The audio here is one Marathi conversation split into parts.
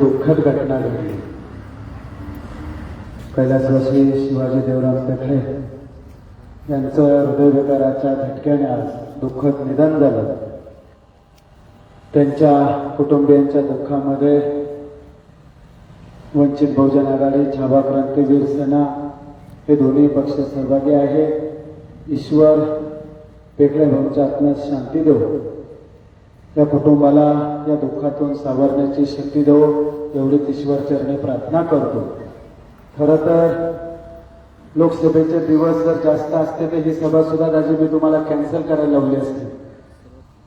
दुःखद घटना घडली. कैलासवासी शिवाजी देवराम पेठे यांचं हृदयविकाराच्या झटक्याने आज दुःखद निधन झालं. त्यांच्या कुटुंबियांच्या दुःखामध्ये वंचित बहुजन आघाडी छावा क्रांतीवीर सेना हे दोन्ही पक्ष सहभागी आहे. ईश्वर वेगळ्या भाऊच्या आत्म्यास शांती देऊ या कुटुंबाला या दुःखातून सावरण्याची शक्ती देऊ एवढीच ईश्वर चरणी प्रार्थना करतो. खरं तर लोकसभेचे दिवस जर जास्त असते तर ही सभा सुद्धा दाजी मी तुम्हाला कॅन्सल करायला लावली असते.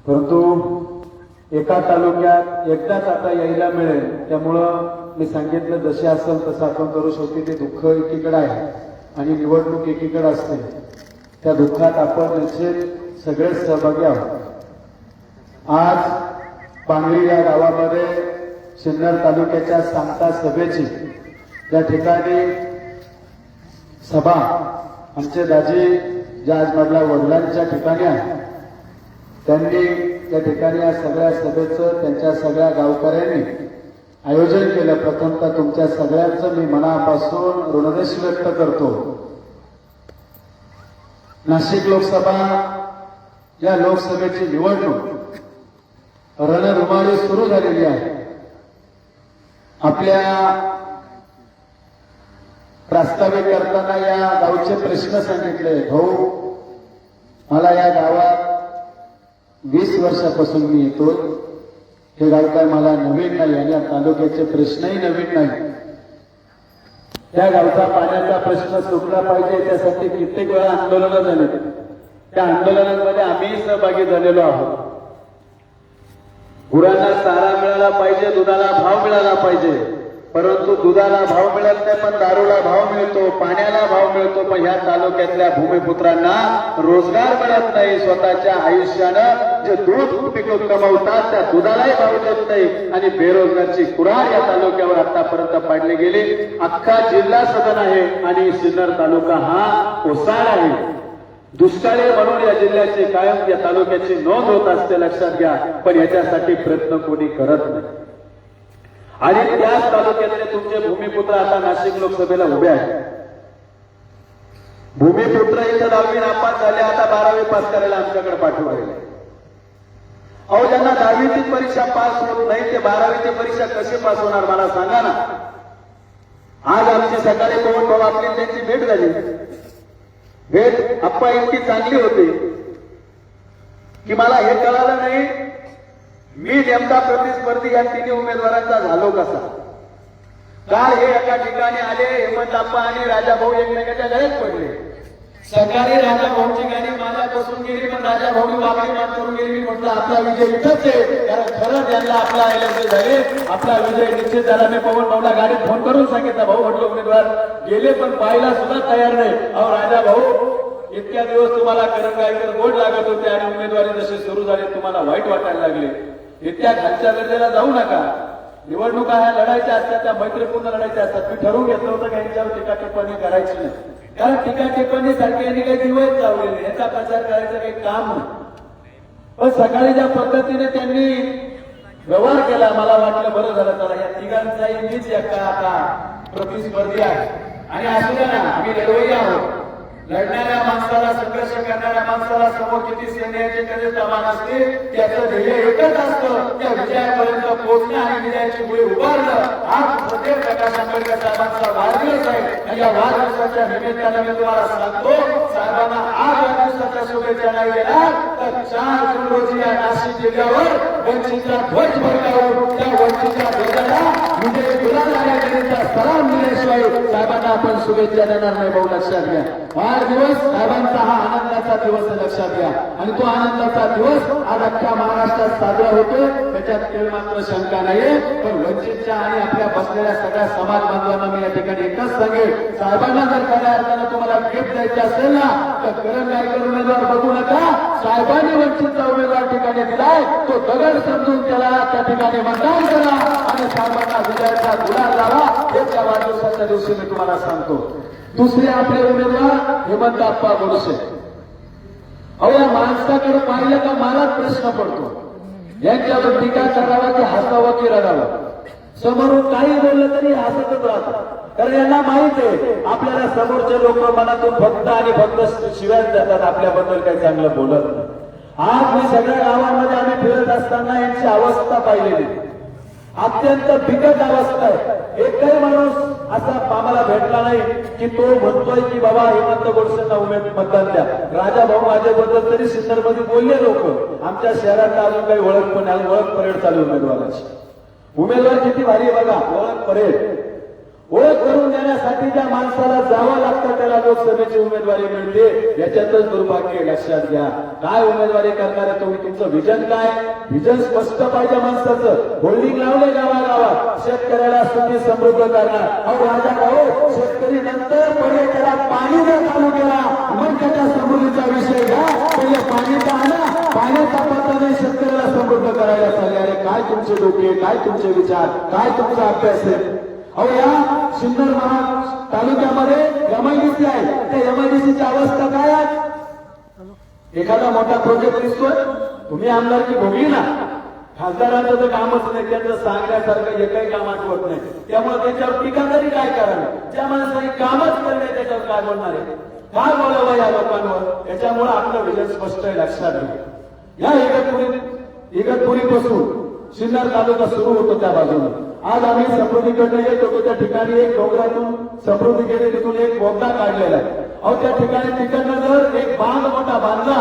परंतु एका तालुक्यात एकदाच आता यायला मिळेल त्यामुळं मी सांगितलं जसे असेल तसं आपण करू शकतो ते दुःख एकीकडे आहे आणि निवडणूक एकीकडे असते. त्या दुःखात आपण निश्चित सगळेच सहभागी आहोत. आज पांगरी या गावामध्ये सिन्नर तालुक्याच्या सांगता सभेची त्या ठिकाणी सभा आमचे दाजी ज्या आज मधल्या वडिलांच्या ठिकाणी आहे त्यांनी त्या ठिकाणी या सगळ्या सभेचं त्यांच्या सगळ्या गावकऱ्यांनी आयोजन केलं. प्रथमतः तुमच्या सगळ्यांचं मी मनापासून ऋणदेश व्यक्त करतो. नाशिक लोकसभा या लोकसभेची निवडणूक रणरुमाळी सुरू झालेली आहे. आपल्या प्रास्ताविक करताना या गावचे प्रश्न सांगितले भाऊ मला या गावात वीस वर्षापासून मी येतो. हे गाव काय मला नवीन नाही आणि या तालुक्याचे प्रश्नही नवीन नाही. त्या गावचा पाण्याचा प्रश्न सुटला पाहिजे त्यासाठी कित्येक वेळा आंदोलनं झाली. त्या आंदोलनांमध्ये आम्ही सहभागी झालेलो आहोत. गुरांना चारा मिळाला पाहिजे दुधाला भाव मिळाला पाहिजे. परंतु दुधाला भाव मिळत नाही पण दारूला भाव मिळतो पाण्याला भाव मिळतो पण ह्या तालुक्यातल्या भूमिपुत्रांना रोजगार मिळत नाही. स्वतःच्या आयुष्यानं जे दूध पिकून कमवतात त्या दुधालाही भाव देत नाही. आणि बेरोजगारची कुराड या तालुक्यावर आतापर्यंत पाडली गेली. अख्खा जिल्हा सदन आहे आणि सिन्नर तालुका हा ओसाड आहे. दुष्काळी म्हणून या जिल्ह्याची कायम या तालुक्याची नोंद होत असते लक्षात घ्या. पण याच्यासाठी प्रयत्न कोणी करत नाही. आणि त्याच तालुक्यातले तुमचे भूमिपुत्र आता नाशिक लोकसभेला उभे आहेत. भूमिपुत्र इथं दहावी नापास झाले आता बारावी पास करायला आमच्याकडे पाठवायला अहो ज्यांना दहावीची परीक्षा पास होत नाही ते बारावीची परीक्षा कशी पास होणार मला सांगा ना. आज आमची सकाळी कोण भाऊ आपली त्यांची भेट झाली. भेट अप्पा यांची चांगली होती. की मला हे कळालं नाही मी नेमका प्रतिस्पर्धी या तिन्ही उमेदवारांचा झालो कसा? काल हे एका ठिकाणी आले हेमंत आप्पा आणि राजा भाऊ एकमेकाच्या गळ्यात पडले. सकाळी राजा भाऊची गाडी माझ्या बसून गेली पण राजा भाऊ वागणी मान करून गेली. मी म्हटलं आपला विजय इथंच आहे. कारण खरंच त्यांना आपला एलर्जी झाले. आपला विजय निश्चित झाला. मी पवन भाऊला गाडीत फोन करून सांगितलं भाऊ म्हटलं उमेदवार गेले पण पाहायला सुद्धा तयार नाही. अहो राजा भाऊ इतक्या दिवस तुम्हाला करंगाईकर गोड लागत होते आणि उमेदवारी जसे सुरू झाले तुम्हाला वाईट वाटायला लागले. इतक्या खालच्या दर्जाला जाऊ नका. निवडणुका ह्या लढायच्या असतात त्या मैत्रीपूर्ण लढायच्या असतात. मी ठरवून घेतलं होतं की यांच्यावर टीका टिप्पणी करायची नाही. कारण टीका टिप्पणी सारखी यांनी काही दिवस लावलेले याचा प्रचार करायचं काही काम नाही. पण सकाळी ज्या पद्धतीने त्यांनी व्यवहार केला मला वाटलं बरं झालं. त्याला या तिघांचाही मीच एका आता प्रतिस्पर्धी आहे. आणि असू द्या ना आम्ही लढवई आहोत. लढणाऱ्या माणसाला संघर्ष करणाऱ्या माणसाला समोर किती सैन्याचे कधी प्रमाण असते त्याचं ध्येय एकच असतं त्या विजयापर्यंत पोहोचणं आणि विजयाची मुळे उभारणं. आज सदैव प्रकाश आंबेडकर साहेबांचा वाढदिवस आहे. आणि या वाढदिवसाच्या निमित्तानं मी तुम्हाला सांगतो साहेबांना आज वाढदिवसाच्या शुभेच्छा नाही गेला तर चार जून रोजी या नाशिक जिल्ह्यावर वंचितचा ध्वज फडकावून त्या वंचितच्या ध्वजाला विजय गुलाल आल्याचा सलाम दिल्याशिवाय साहेबांना आपण शुभेच्छा देणार नाही भाऊ लक्षात घ्या. वाढदिवस साहेबांचा हा आनंदाचा दिवस लक्षात घ्या. आणि तो आनंदाचा दिवस आज अख्ख्या महाराष्ट्रात साजरा होतोय त्याच्यात केळ मात्र शंका नाहीये पण वंचितच्या आणि आपल्या बसलेल्या सगळ्या समाज बांधवांना मी या ठिकाणी एकच सांगेल साहेबांना जर खऱ्या अर्थानं तुम्हाला गिफ्ट द्यायची असेल ना तर करण नायकर उमेदवार बघू नका. साहेबांनी वंचितचा उमेदवार ठिकाणी दिलाय तो दगड समजून त्याला त्या ठिकाणी मतदान करा आणि साहेबांना विजयाचा गुलाल लावा. हे त्या वाढदिवसाच्या दिवशी मी तुम्हाला सांगतो. दुसरे आपले उमेदवार हेमंत आप्पा बोरसे अहो या माणसाकडे पाहिलं का मलाच प्रश्न पडतो. यांच्यावर टीका करावा की हसावं की रडावं? समोरून काही बोललं तरी हसतच राहतात कारण यांना माहीत आहे आपल्याला समोरचे लोक मनातून फक्त आणि फक्त शिव्याच देतात आपल्याबद्दल काही चांगलं बोलत नाही. आज मी सगळ्या गावांमध्ये आम्ही फिरत असताना यांची अवस्था पाहिलेली. अत्यंत बिकट अवस्था आहे. एकही माणूस असा आम्हाला भेटला नाही की तो म्हणतोय की बाबा हेमंत गोडसेंना उमेद मतदान द्या. राजा भाऊ माझ्याबद्दल तरी सिन्नरमध्ये बोलले लोक. आमच्या शहरात अजून काही ओळख पण ओळख परेड चालू उमेदवाराची. उमेदवार किती भारी आहे बघा ओळख परेड. ओळख करून देण्यासाठी ज्या माणसाला जावं लागतं त्याला लोकसभेची उमेदवारी मिळते. याच्यातच दुर्भाग्य लक्षात घ्या. काय उमेदवारी करणार आहे तुम्ही? तुमचं विजन काय? विजन स्पष्ट पाहिजे माणसाचं. होल्डिंग लावले गावागावात. शेतकऱ्याला सुखी समृद्ध करणार. अहो राजा भाऊ हो? शेतकरी नंतर पहिले त्याला पाणी जर चालू केला मग त्याच्या समृद्धीचा विषय घ्या. पहिले पाणी तर आणा पाण्याचा पत्ता नाही शेतकऱ्याला समृद्ध करायला चालले अरे काय तुमचे डोके? काय तुमचे विचार? काय तुमचा अभ्यास आहे? अहो या सिन्नर महा तालुक्यामध्ये एमआयडीसी आहे. त्या एमआयडीसीची अवस्था काय आहे? एखादा मोठा प्रोजेक्ट दिसतोय. तुम्ही आमदारची भोगली ना. खासदारांचं तर कामच नाही. त्यांचं सांगण्यासारखं एकही काम आठवत नाही. त्यामुळे त्याच्यावर टीका तरी काय करावी? ज्या माणसाने कामच करणे त्याच्यावर काय बोलणार आहे? काय बोलावं या लोकांवर. याच्यामुळे आपलं विजय स्पष्ट आहे लक्षात घ्या. या इगतपुरी इगतपुरी सिन्नर तालुका सुरू होतो त्या बाजूने. आज आम्ही समृद्धीकडनं येत होतो त्या ठिकाणी एक डोंगरातून समृद्धी गेले तिथून एक बोगदा काढलेला आहे. अहो त्या ठिकाणी तिकडनं जर एक बांध मोठा बांधला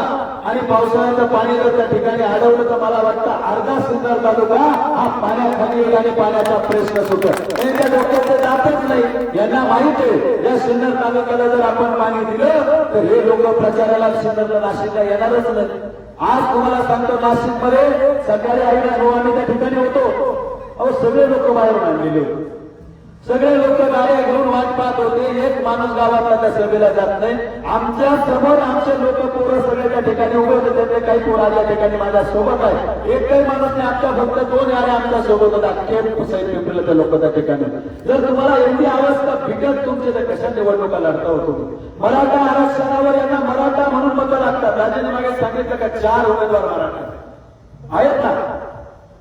आणि पावसाळ्याचं पाणी जर त्या ठिकाणी अडवलं तर मला वाटतं अर्धा सिन्नर तालुका हा पाण्याखाली येईल आणि पाण्याचा प्रश्न सुटतो आणि त्या डोक्यात जातच नाही. यांना माहीत आहे या सिन्नर तालुक्याला जर आपण पाणी दिलं तर हे लोक प्रचाराला सिन्नरला नाशिकला येणारच नाही आज तुम्हाला सांगतो नाशिकमध्ये सकाळी आईला गोवा आम्ही त्या ठिकाणी होतो. अहो सगळे लोक बाहेर मांडलेले होते. सगळे लोक गाड्या घेऊन वाट पाहत होते. एक माणूस गावातला त्या सभेला जात नाही. आमच्यासमोर आमचे लोक पोरं सगळे त्या ठिकाणी उभे होते ते काही पोरं त्या ठिकाणी माझ्या सोबत आहे. एकही माणूस नाही आमच्या फक्त दोन यारे आमच्यासोबत होता. केम साहेब पिंपरीला त्या लोक त्या ठिकाणी. जर तुम्हाला एवढी अवस्था बिकट तुमची तर कशा निवडणुका लढता होतो मराठा आरक्षणावर यांना मराठा म्हणून मतं लागतात. राजेने मागे सांगितलं का चार उमेदवार मराठा आहेत ना?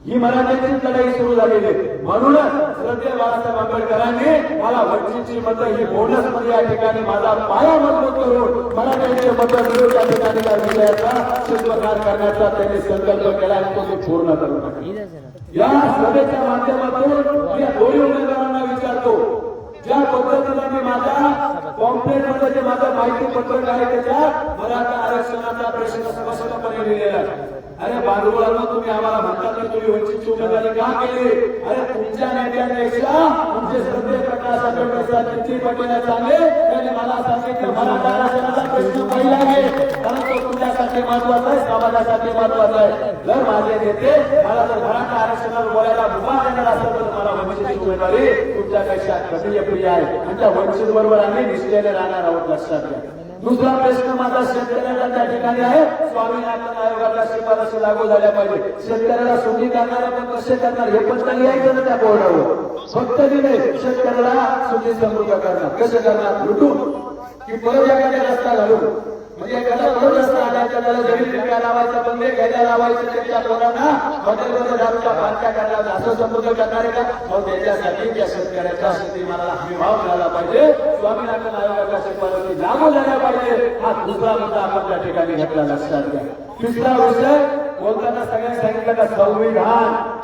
ही मराठ्यांची लढाई सुरू झालेली आहे. म्हणूनच श्रद्धेय बाळासाहेब आंबेडकरांनी मला वंचितची मतं ही बोनसमध्ये या ठिकाणी माझा पाया मजबूत करून मराठ्यांचे मत मिळून या ठिकाणी त्या विषयाचा शिल्पकार करण्याचा त्यांनी संकल्प केला आणि तो ते पूर्ण करून या सभेच्या माध्यमातून मी दोन्ही उमेदवारांना विचारतो ज्या पद्धतीने मी माझ्या कॉम्प्लेटमध्ये जे माझं माहिती पत्रक आहे त्याच्यात मराठा आरक्षणाचा प्रश्न स्पष्टपणे लिहिलेला आहे. अरे बांधवांना तुम्ही आम्हाला म्हणता तर तुम्ही वंचितची उमेदवारी का केली? अरे तुमच्या नेत्यांपेक्षा तुमचे श्रद्धे प्रकाश आंबेडकर किती पटीने चांगले त्यांनी मला सांगितलं मराठा आरक्षणाचा प्रश्न पहिला आहे. कारण तो तुमच्यासाठी महत्त्वाचा आहे समाजासाठी महत्त्वाचा आहे. जर माझे नेते मला जर मराठा आरक्षणावर बोलायला मुभा देणार असेल तर मला वंचितची उमेदवारी तुमच्यापेक्षा कमी प्रिय आहे. आणि त्या वंचित बरोबर आम्ही निष्ठेने राहणार आहोत लक्षात घ्या. दुसरा प्रश्न माझा शेतकऱ्याला त्या ठिकाणी आहे. स्वामीनाथन आयोगाच्या शिफारशी लागू झाल्या पाहिजे. शेतकऱ्याला सुखी करणारे पण कसे करणार हे पण लिहायचं ना त्या बोर्डावर. फक्त दिले शेतकऱ्याला सुखी समृद्ध करणार. कसे करणार? लुटून. की परत एखाद्या रस्ता घालून. म्हणजे एखादा त्याला जमीन विकायला लावायचा घ्यायला लावायचं पोरांना दारूच्या पार्ट्या असं समृद्ध का? मग त्याच्यासाठी त्या शेतकऱ्याच्या शेतीमालाला हमी भाव मिळाला पाहिजे. स्वामीनाथन आयोगाच्या शिफारसी लागू झाल्या पाहिजे. हा दुसरा मुद्दा आपण त्या ठिकाणी घेतला लक्षात घ्या. तिसरा विषय बोलताना सगळ्यांनी सांगितलं का? संविधान.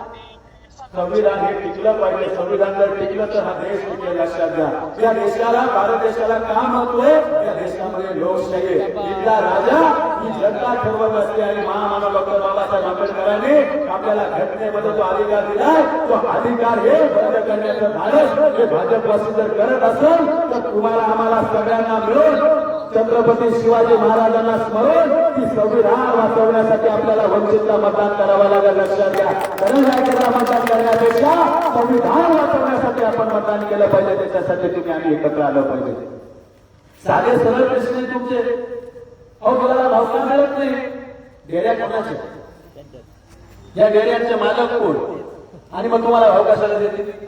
संविधान हे टिकलं पाहिजे. संविधान जर टिकलं तर हा देश टिकेल लक्षात घ्या. या देशाला भारत देशाला का महत्त्व आहे? या देशामध्ये लोकशाही इथला राजा ही जनता ठरवत असते आणि महामानव डॉक्टर बाबासाहेब आंबेडकरांनी आपल्याला घटनेमध्ये जो अधिकार दिलाय तो अधिकार हे बंद करण्याचं धाडस. हे भाजपवासी जर करत असेल तर तुम्हाला आम्हाला सगळ्यांना मिळून छत्रपती शिवाजी महाराजांना स्मरून ती संविधान वाचवण्यासाठी आपल्याला वंचितला मतदान करावं लागेल. लक्षात घ्या. जननायकाला मतदान करण्यापेक्षा संविधान वाचवण्यासाठी आपण मतदान केलं पाहिजे. त्याच्यासाठी तुम्ही आम्ही एकत्र आलं पाहिजे. साधे सरळ प्रश्न तुमचे. अहो तुम्हाला भावना मिळत नाही. डेऱ्या कोणाचे? या डेऱ्यांचे मालक कोण? आणि मग तुम्हाला भाव कशाला देते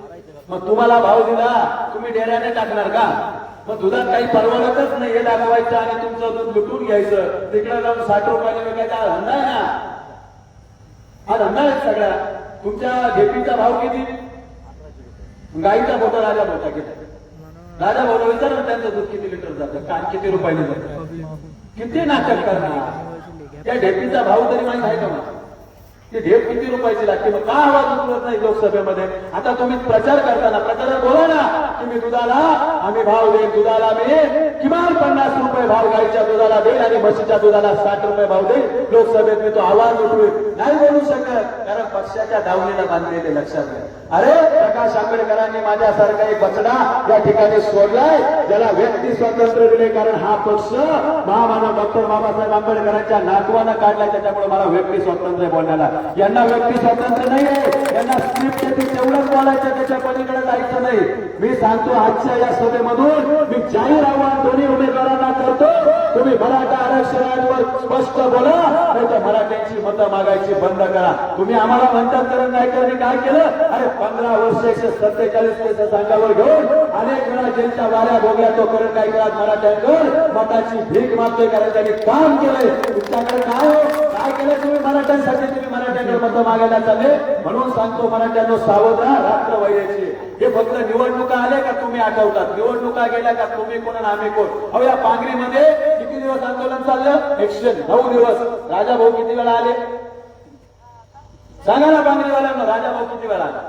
मग तुम्हाला भाव दिला तुम्ही डेऱ्याने टाकणार का? मग दुधात काही परवडतच नाही हे दाखवायचं आणि तुमचं दूध लुटून घ्यायचं. तिकडे जाऊन साठ रुपयाने विकायचा हा धंदा आहे ना? हा धंदा आहे सगळा. तुमच्या घेपीचा भाव किती? गाईचा मोठा राजा मोठा किती? राजा भाऊ विचार ना त्यांचं दूध किती लिटर जातं? कान किती रुपयाने जातं? किती नाटक करणार? त्या ढेपीचा भाव तरी माहीत आहे का मला? ती ढेप किती रुपयाची लागते मग का आवाज उचलत नाही लोकसभेमध्ये? आता तुम्ही प्रचार करताना प्रचारात बोला ना. की मी दुधाला आम्ही भाव देईल दुधाला मी किमान पन्नास रुपये भाव गाईच्या दुधाला देईल आणि म्हशीच्या दुधाला साठ रुपये भाव देईल लोकसभेत मी तो आवाज उठवेल नाही बोलू शकत कारण पक्षाच्या दावणीला बांधलेले लक्षात घ्या. अरे प्रकाश आंबेडकरांनी माझ्यासारखा एक बचडा या ठिकाणी सोडलाय ज्याला व्यक्ती स्वातंत्र्य दिले कारण हा पक्ष महामानव डॉक्टर बाबासाहेब आंबेडकरांच्या नातवानं काढलाय त्याच्यामुळे मला व्यक्ती स्वातंत्र्य बोलण्याला. यांना व्यक्ती स्वातंत्र्य नाही यांना स्क्रिप्ट येते तेवढंच बोलायचं त्याच्या पलीकडे जायचं नाही. मी सांगतो आजच्या या सभेमधून मी जाहीर आव्हान दोन्ही उमेदवारांना करतो तुम्ही मराठा आरक्षण स्पष्ट बोला नाही तर मराठ्यांची मतं मागायची बंद करा. तुम्ही आम्हाला म्हणतात कारण नायकरांनी काय केलं? अरे पंधरा वर्ष एकशे सत्तेचाळीस पैसे सांगावर घेऊन अनेक वेळा ज्यांच्या वाऱ्या भोगल्या तो करण नायकरात मराठ्यांकडून मताची भीक मागतोय कारण त्यांनी काम केलंय. तुमच्याकडे काय हो? काय केलं तुम्ही मराठ्यांसाठी? तुम्ही मराठ्यांकडे मतं मागायला चालले? म्हणून सांगतो मराठ्यांनो सावध राहा रात्र वैराची हे फक्त निवडणुका आल्या का तुम्ही आठवतात? निवडणुका गेल्या का तुम्ही कोण आणि आम्ही कोण? अहो या पांगरीमध्ये दिवस आंदोलन चाललं. एकशे नऊ दिवस राजा भाऊ किती वेळा आले? सांगा ना बांगरीवाल्यांना राजा भाऊ किती वेळा आला?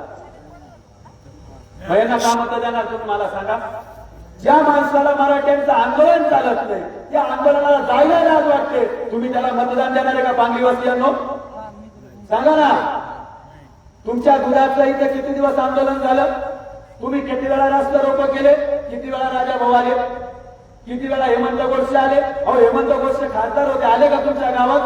भयांना काम होतं देणार तुम्ही मला सांगा. ज्या माणसाला मराठ्यांचं आंदोलन चालत नाही त्या आंदोलनाला जायला लाज वाटते. तुम्ही त्याला मतदान देणार आहे का बांगलीवासियांनो सांगा ना. तुमच्या दुधाचं इथे किती दिवस आंदोलन झालं? तुम्ही किती वेळा रस्ते रोप केले? किती वेळा राजा भाऊ आले? किती वेळा हेमंत गोडसे आले? अहो हेमंत गोडसे खासदार होते. आले का तुमच्या गावात?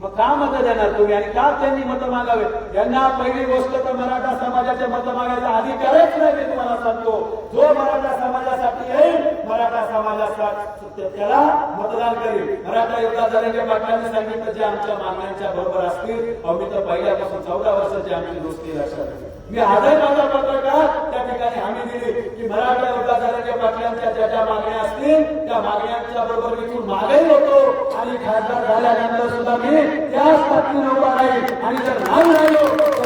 मग का मत देणार तुम्ही? आणि का त्यांनी मतं मागावे यांना पहिली गोष्ट तर मराठा समाजाचे मतं मागायचा अधिकारच नाही. मी सांगतो. जो मराठा समाजासाठी येईल मराठा समाजासाठी त्याला मतदान करेल. मराठा योद्धा झाल्याच्या पाटलांनी सांगितलं जे आमच्या मागण्यांच्या बरोबर असतील अहो मी तर पहिल्यापासून चौदा वर्षाची आमची दोस्ती लक्षात मी आजही माझा पत्रकार त्या ठिकाणी हमी दिली की मराठा योद्धा झाल्याच्या पाटलांच्या ज्या ज्या मागण्या असतील त्या मागण्यांच्या बरोबर मी तू मागही होतो. आणि खासदार झाल्यानंतर सुद्धा मी त्याच पत्नीने नव्हता नाही आणि जर नाही राहिलो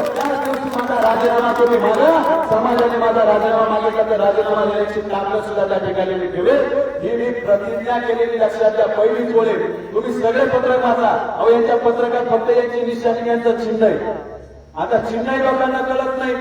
राजीनामा तुम्ही मागा. समाजाने माझा राजीनामा मागितला तर राजीनामा देण्याची ताकद सुद्धा त्या ठिकाणी मी ठेवेल. ही मी प्रतिज्ञा केलेली लक्षात घ्या. पहिलीच बोलेल तुम्ही सगळे पत्रक वाचा. अहो यांच्या पत्रकात फक्त यांची निशाणी यांचं चिन्ह आहे. आता चिन्ह लोकांना कळत नाही.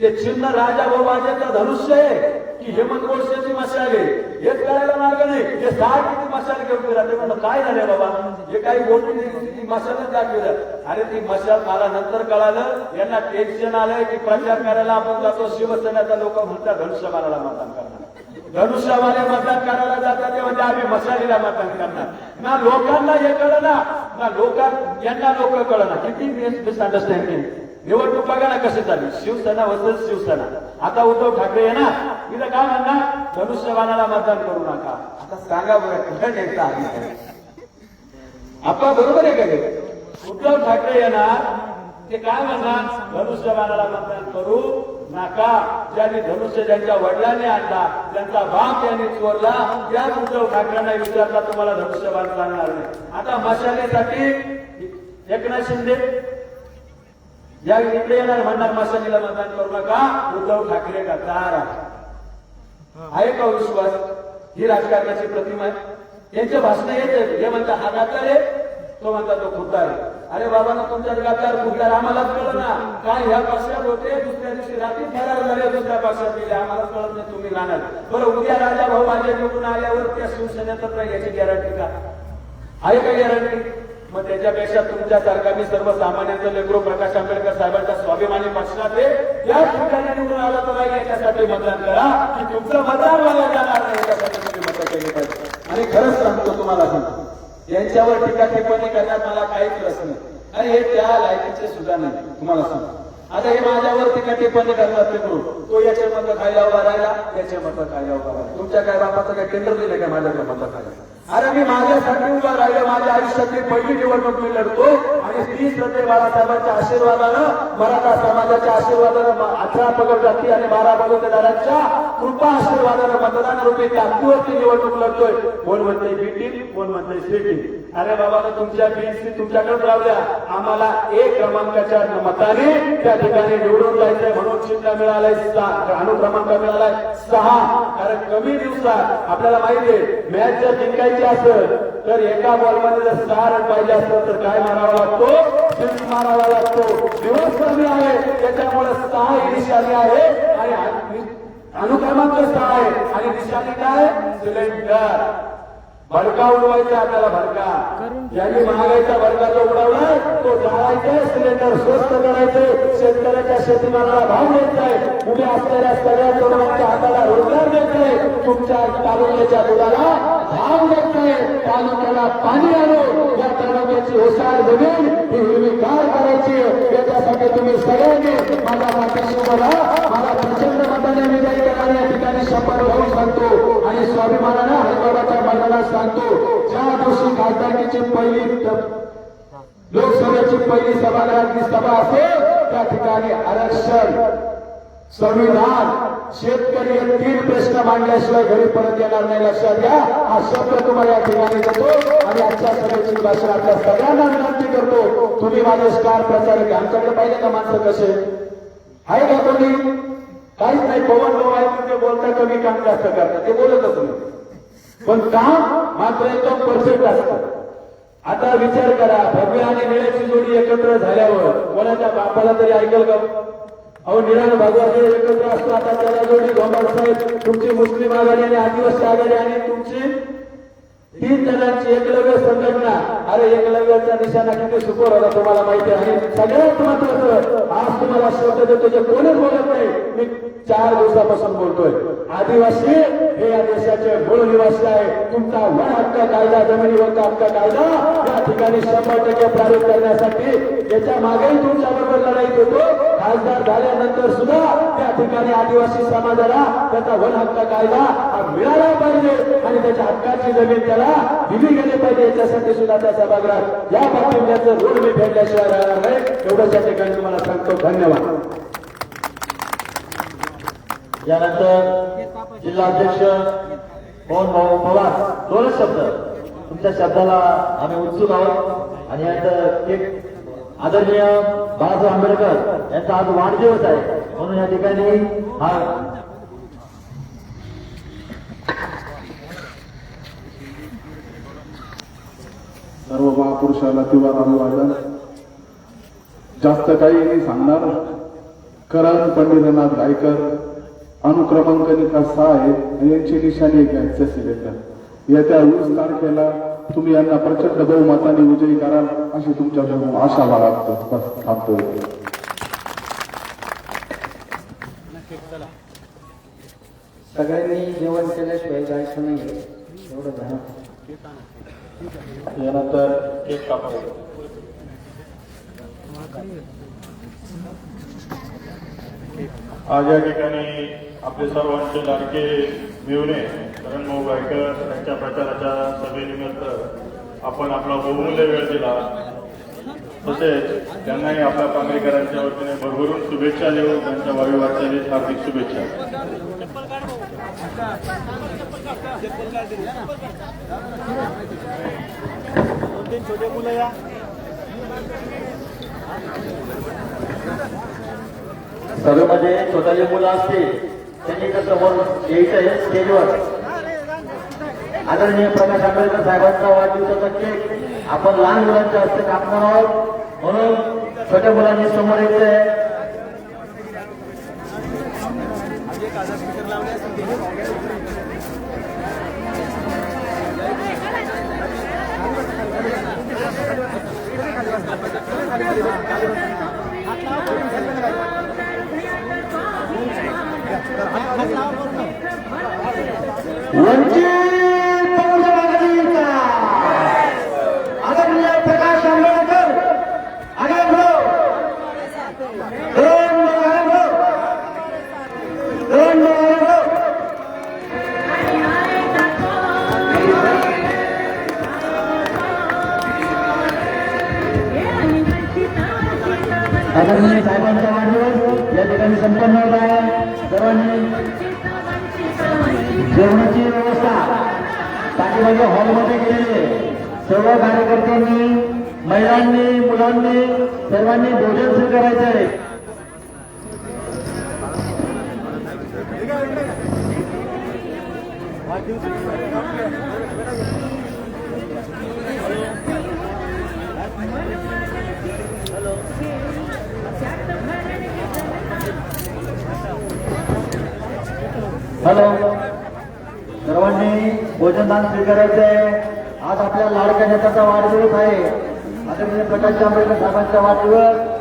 ते चिन्ह राजा बाबाजेचं धनुष्य आहे. की हेमंत गोडसेची मशाल आहे. हेच कळायला मार्ग नाही. हे साठ किती मशाल घेऊन फिरा. ते म्हणलं काय झाले बाबा? हे काही बोलली नाही होती, ती मशालच दाखवलं अरे ती मशाल मला नंतर कळालं. यांना टेन्शन आलंय की प्रचार करायला आपण जातो. शिवसेनेचा लोक म्हणतात धनुष्यबाणाला मतदान करणार. धनुष्यवाले मतदान करायला जातात ते म्हणजे आम्ही मशालीला मतदान करणार. ना लोकांना हे कळलं ना. ना लोकां यांना लोक कळलं किती मिसअंडरस्टँडिंग निवडणूक बघा ना कशी झाली शिवसेना वर्सेस शिवसेना. आता उद्धव ठाकरे आहे ना काय म्हणणार? धनुष्यबाणाला मतदान करू नका. आता सांगा बरं कुठं नेता आहे आपा बरोबर आहे का उद्धव ठाकरे येणार. ते काय म्हणणार? धनुष्यबाणाला मतदान करू नका. ज्यांनी धनुष्य ज्यांच्या वडिलांनी आणला त्यांचा बाप त्यांनी चोरला त्याच उद्धव ठाकरेंना विचारला तुम्हाला धनुष्यबाण चालणार नाही. आता मशालीसाठी एकनाथ शिंदे या इकडे येणार म्हणणार मशालीला मतदान करू नका. उद्धव ठाकरे गद्दार आहे आहे का विश्वास? ही राजकारणाची प्रतिमा आहे. यांचे भाषण येते. हे म्हणतात हा गातार आहे तो म्हणतात तो खुद्दार आहे. अरे बाबा ना तुमच्या गातार खुद्दार आम्हालाच कळलं ना. काय ह्या पक्षात होते? दुसऱ्या दिवशी रात्री फरार झाले दुसऱ्या पक्षात गेले. आम्हालाच कळत नाही तुम्ही राहणार. बरं उद्या राजा भाऊ माझ्या निवडून आल्यावर त्या शिवसेनेत याची गॅरंटी का? आहे का गॅरंटी मग त्याच्यापेक्षा तुमच्यासारखा मी सर्वसामान्यांचं लेकरो प्रकाश आंबेडकर साहेबांच्या स्वाभिमानी पक्षाचे या ठिकाणी निवडून आला तर नाही याच्यासाठी मतदान करा की तुमचं मतदान मला जाणार नाही याच्यासाठी तुम्ही मत केली पाहिजे. आणि खरंच सांगतो तुम्हाला सांगतो यांच्यावर टीका टिप्पणी करण्यात मला काहीच रस नाही. आणि हे त्या लायकीचे सुद्धा नाही तुम्हाला सांगतो. आता हे माझ्यावर टीका टिप्पणी करणार ते करू तो याचे मतं खायला उभा राहिला याचे मतं खायला उभा राहिला. तुमच्या काय बापाचं काय टेंडर दिलं काय माझ्याकडे मतं खायला? अरे मी माझ्यासाठी उभा राहिलो माझ्या आयुष्यातली पहिली निवडणूक मी लढतो. ती श्रद्धे बाळासाहेबांच्या आशीर्वादानं मराठा समाजाच्या आशीर्वादानं अठरा पगड जाती आणि बारा बलुतेदारांच्या कृपा आशीर्वादानं मतदान रूपी ताकदीवरती निवडणूक लढतोय. कोण म्हणते बी टीम कोण म्हणते सी टीम अरे बाबा तुमच्या बीसी तुमच्याकडे राहू द्या. आम्हाला एक क्रमांकाच्या मताने त्या ठिकाणी निवडून जायचंय म्हणून चिन्ह मिळालंय अनुक्रमांक मिळालाय सहा. कारण कमी दिवसात आपल्याला माहिती आहे मॅच जर जिंकायची असेल तर एका बॉलमध्ये जर सहा रन पाहिजे असतात तर काय मारावा लागतो? सिक्स मारावा लागतो. दिवस कमी आहे त्याच्यामुळे सहा ही निशाणी आहे आणि अनुक्रमांक सहा आहे. आणि निशाणी काय? सिलेंडर. भडका उडवायचा आपल्याला भडका. ज्यांनी महागाईचा भडका जो उडवलाय तो जाळायचा सिलेंडर स्वस्त करायचे शेतकऱ्याच्या शेतीमालाला भाव द्यायचाय उभ्या असलेल्या सगळ्या तरुणांच्या हाताला रोजगार द्यायचाय तुमच्या तालुक्याच्या दुधाला भाव द्यायचाय तालुक्याला पाणी आणो या तालुक्याची ओसाड जमीन ही हिरवीगार करायची. याच्यासाठी तुम्ही सगळ्यांनी माझा पाठीशी बोला मला प्रचंड मताने विजयी करायला या ठिकाणी शपथ घेऊन सांगतो आणि स्वाभिमानानं हरिबाबाच्या मैदानात सांगतो. ज्या दिवशी खासदारकीची पहिली लोकसभेची पहिली सभागृहातली सभा असेल त्या ठिकाणी आरक्षण संविधान शेतकरी हे तीन प्रश्न मांडल्याशिवाय घरी परत येणार नाही लक्षात घ्या. हा शब्द तुम्हाला या ठिकाणी देतो आणि आजच्या सभेची भाषण आपल्या सगळ्यांना विनंती करतो. तुम्ही माझे स्टार प्रचारक आमच्याकडे पाहिजे का माणसं कसे? आहे का कोणी? काहीच नाही. पवन लोक आहे ते बोलता कमी काम जास्त करतात ते बोलतच नाही पण काम मात्र एकदम परफेक्ट असतं. आता विचार करा. भव्य आणि निळ्याची जोडी एकत्र झाल्यावर कोणाच्या बापाला तरी ऐकल का? अहो निळान भगवान एकत्र असतो आता त्याला जोडी गोंबाड साहेब तुमची मुस्लिम आघाडी आणि आदिवासी आघाडी आणि तुमची तीन जणांची एकलव्य संघटना. अरे एकलव्याचा निशाणा किती सुपर होता तुम्हाला माहिती आहे. सगळ्यात महत्वाचं आज तुम्हाला शब्द देतो जे कोणीच बोलत नाही मी चार दिवसापासून बोलतोय. आदिवासी हे या देशाचे मूळ निवासी आहे. तुमचा वन हक्क कायदा जमिनीवरचा हक्क कायदा या ठिकाणी शंभर टक्के प्रारूप करण्यासाठी याच्या मागेही तुमच्या बरोबर लढाई होतो. खासदार झाल्यानंतर सुद्धा त्या ठिकाणी आदिवासी समाजाला त्याचा वन हक्क कायदा हा मिळाला पाहिजे आणि त्याच्या हक्काची जमीन त्याला दिली गेली पाहिजे. याच्यासाठी सुद्धा त्या सभागृहात या पाठिंब्याचं ऋण मी फेडल्याशिवाय राहणार नाही. एवढंच या ठिकाणी तुम्हाला सांगतो. धन्यवाद. यानंतर जिल्हाध्यक्ष मोहन भाऊ पवार. दोनच शब्द. तुमच्या शब्दाला आम्ही उत्सुक आहोत. आणि यानंतर एक आदरणीय बाळासाहेब आंबेडकर. यांचा आज वाढदिवस आहे. म्हणून या ठिकाणी हा सर्व महापुरुषाला किंवा अभिवादन जास्त काही सांगणार. करण पंडितनाथ गायकर अनुक्रमांक निकास सहा आहे यांची निशाणी गॅसचे सिलेंडर येत्या वीस तारखेला तुम्ही यांना प्रचंड बहुमताने विजयी कराल अशी तुमच्या आशा बाळगतो बस थांबतो सगळ्यांनी जेवण केल्याशिवाय जायचं नाही एवढं यानंतर केक कापा. आज या ठिकाणी आपले सर्वांचे लाडके मिळवणे करणभाऊ गायकर यांच्या प्रचाराच्या सभेनिमित्त आपण आपला बहुमूल्य वेळ दिला. तसेच त्यांनाही आपल्या पांगरीकरांच्या वतीने भरभरून शुभेच्छा देऊन त्यांच्या वावी वाटचालीस हार्दिक शुभेच्छा. सभेमध्ये छोटे मुलं असतील त्यांनी तर समोर यायचं आहे स्टेजवर आदरणीय प्रकाश आंबेडकर साहेबांचा वाढदिवसाचा केक आपण लहान मुलांच्या हस्ते कापणार आहोत. म्हणून छोट्या मुलांनी समोर यायचंय वंचित व्यवस्था पाठीमागे हॉलमध्ये केलेली सर्व कार्यकर्त्यांनी महिलांनी मुलांनी सर्वांनी भोजन स्वीकारायचं आहे. हॅलो. सर्वांनी भोजनदान स्वीकारायचं आहे आज आपल्या लाडक्या नेत्याचा वाढदिवस आहे. आदरणीय प्रकाश आंबेडकर साहेबांचा वाढदिवस.